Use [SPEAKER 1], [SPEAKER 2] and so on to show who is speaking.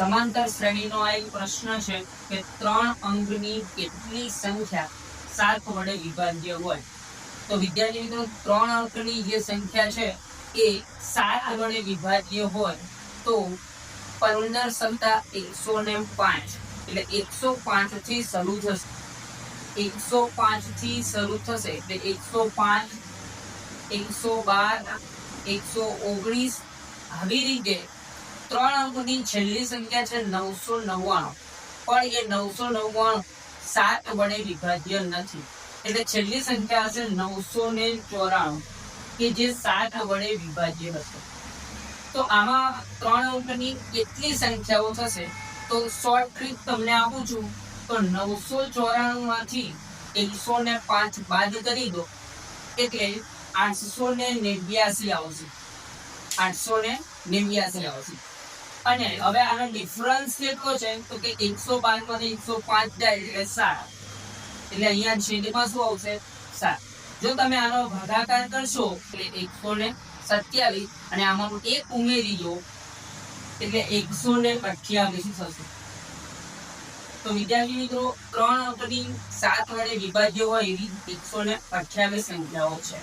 [SPEAKER 1] સમાંતર શ્રેણીનો આ એક પ્રશ્ન છે કે ત્રણ અંકની કેટલી સંખ્યા સાત વડે વિભાજ્ય હોય? તો વિદ્યાર્થી મિત્રો, ત્રણ અંકની જે સંખ્યા છે એ સાત વડે વિભાજ્ય હોય તો પંદર સત્તા એકસો ને પાંચ, એટલે એકસો પાંચથી શરૂ થશે. એકસો પાંચથી શરૂ થશે, એટલે એકસો પાંચ, એકસો બાર, એકસો ઓગણીસ, આવી રીતે ત્રણ અંકોની છેલ્લી સંખ્યા છે નવસો નવ્વાણું. પણ એ નવસો નવ્વાણું સાત વડે વિભાજ્ય નથી. એટલે છેલ્લી સંખ્યા હશે નવસો ને ચોરાણું, કે જે સાત વડે વિભાજ્ય હશે. તો આમાં ત્રણ અંકની કેટલી સંખ્યાઓ થશે? તો શોર્ટ ટ્રીક તમને આપું છું. તો નવસો ચોરાણું માંથી એકસો ને પાંચ બાદ કરી દો. એટલે આઠસો ને નેવ્યાસી આવશે. આઠસો ને નેવ્યાસી આવશે. અને હવે આનો ડિફરન્સ કેટલો છે? તો કે એકસો બારમાંથી એકસો પાંચ જાય એટલે સાત. એટલે અહીંયા છેદમાં શું આવશે? સાત. જો તમે આનો ભાગાકાર કરશો, એટલે એકસો ને સત્યાવીસ, અને આમાં એક ઉમેરી દો એટલે એકસો ને અઠ્યાવીસ થશે. તો વિદ્યાર્થી મિત્રો, ત્રણ અંકની સાત વડે વિભાજ્ય હોય એવી એકસો ને અઠ્યાવીસ સંખ્યાઓ છે.